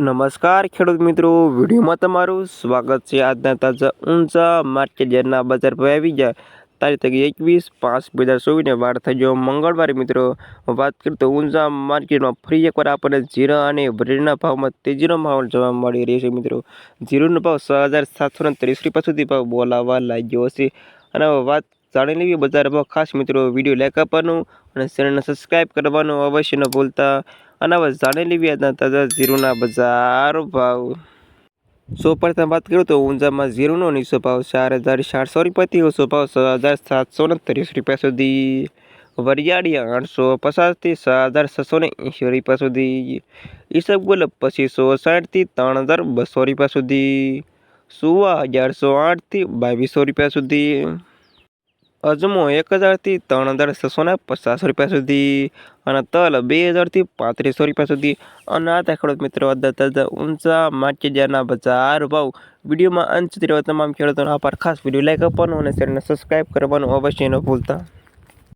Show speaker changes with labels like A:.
A: નમસ્કાર ખેડૂત મિત્રો, વિડીયોમાં તમારું સ્વાગત છે. આજના તાજા ઊંચા માર્કેટ યાર્ડના બજાર પર આવી ગયા. તારીખ એકવીસ પાંચ બે હજાર ચોવીસને વાર થઈ ગયો મંગળવારે મિત્રો. વાત કરીએ તો ઊંચા માર્કેટમાં ફરી એકવાર આપણને જીરા અને ભરેડીના ભાવમાં તેજીનો માહોલ જોવા મળી રહ્યો છે મિત્રો. જીરુનો ભાવ છ હજાર સાતસો ને ત્રીસ રૂપિયા સુધી ભાવ બોલાવવા લાગ્યો હશે અને વાત જાણી લેવી બજાર ભાવ ખાસ મિત્રો, વીડિયો લાઈક આપવાનું અને ચેનલને સબસ્ક્રાઈબ કરવાનું અવશ્ય ન ભૂલતા. અને હવે જાણી લેવી આજના તાજા જીરુના બજાર ભાવ. સો પ્રથમ વાત કરું તો ઊંઝામાં ઝીરોનો નીચો ભાવ ચાર હજાર ચારસો રૂપિયાથી ઓછો ભાવ છ હજાર સાતસો ને ત્રીસ રૂપિયા સુધી. વરિયાળી આઠસો પચાસથી છ હજાર છસો ને એંશી રૂપિયા સુધી. ઈસબગુલ પચીસો સાઠથી ત્રણ હજાર બસો રૂપિયા સુધી. સુવા અગિયારસો આઠથી બાવીસો રૂપિયા સુધી. અજમો એક હજારથી ત્રણ હજાર છસોને પચાસ રૂપિયા સુધી અને તલ બે હજારથી પાંત્રીસો રૂપિયા સુધી. અને આ ખેડૂત મિત્રો તાજા ઊંચા માર્કેટના બજાર ભાવ. વિડીયોમાં અંત સુધી તમામ ખેડૂતોનો આભાર. ખાસ વીડિયો લાઈક આપવાનો અને ચેનલને સબસ્ક્રાઈબ કરવાનું અવશ્ય ન ભૂલતા.